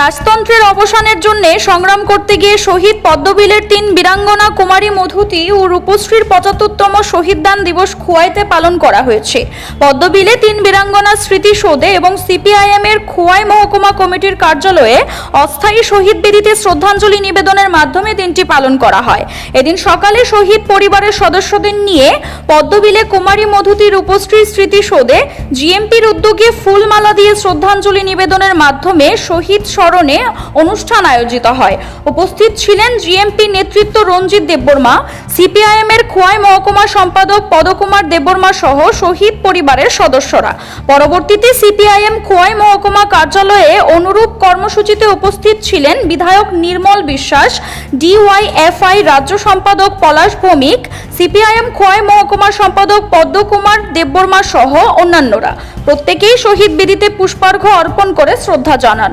রাজতন্ত্রের অবসানের জন্য সংগ্রাম করতে গিয়ে শহীদ পদ্মবিলের তিন বীরাঙ্গনা কুমারী মধুতি ও রূপশ্রীর পঁচাত্তরতম শহীদদান দিবস খোয়াইতে পালন করা হয়েছে। পদ্মবিলে তিন বীরাঙ্গনা স্মৃতি সৌধে এবং সিপিআইএম এর খোয়াই মহকুমা কমিটির কার্যালয়ে অস্থায়ী শহীদ বেদিতে শ্রদ্ধাঞ্জলি নিবেদনের মাধ্যমে দিনটি পালন করা হয়। এদিন সকালে শহীদ পরিবারের সদস্যদের নিয়ে পদ্মবিলে কুমারী মধুতি রূপশ্রীর স্মৃতি সৌধে জিএমপির উদ্যোগে ফুলমালা দিয়ে শ্রদ্ধাঞ্জলি নিবেদনের মাধ্যমে শহীদ স্মরণে অনুষ্ঠান আয়োজিত হয়। উপস্থিত ছিলেন জিএমপি নেতৃত্ব রঞ্জিত দেববর্মা সিপিআইএম এর খোয়াই মহকুমা সম্পাদক পদকুমার দেববর্মা সহ শহীদ পরিবারের সদস্যরা। পরবর্তীতে সিপিআইএম খোয়াই মহকুমা কার্যালয়ে অনুরূপ কর্মসূচিতে উপস্থিত ছিলেন বিধায়ক নির্মল বিশ্বাস, ডিওয়াইএফআই রাজ্য সম্পাদক পলাশ ভৌমিক, সিপিআইএম খোয়াই মহকুমা সম্পাদক পদ্মকুমার দেববর্মা সহ অন্যান্যরা। প্রত্যেকেই শহীদ বেদিতে পুষ্পার্ঘ্য অর্পণ করে শ্রদ্ধা জানান।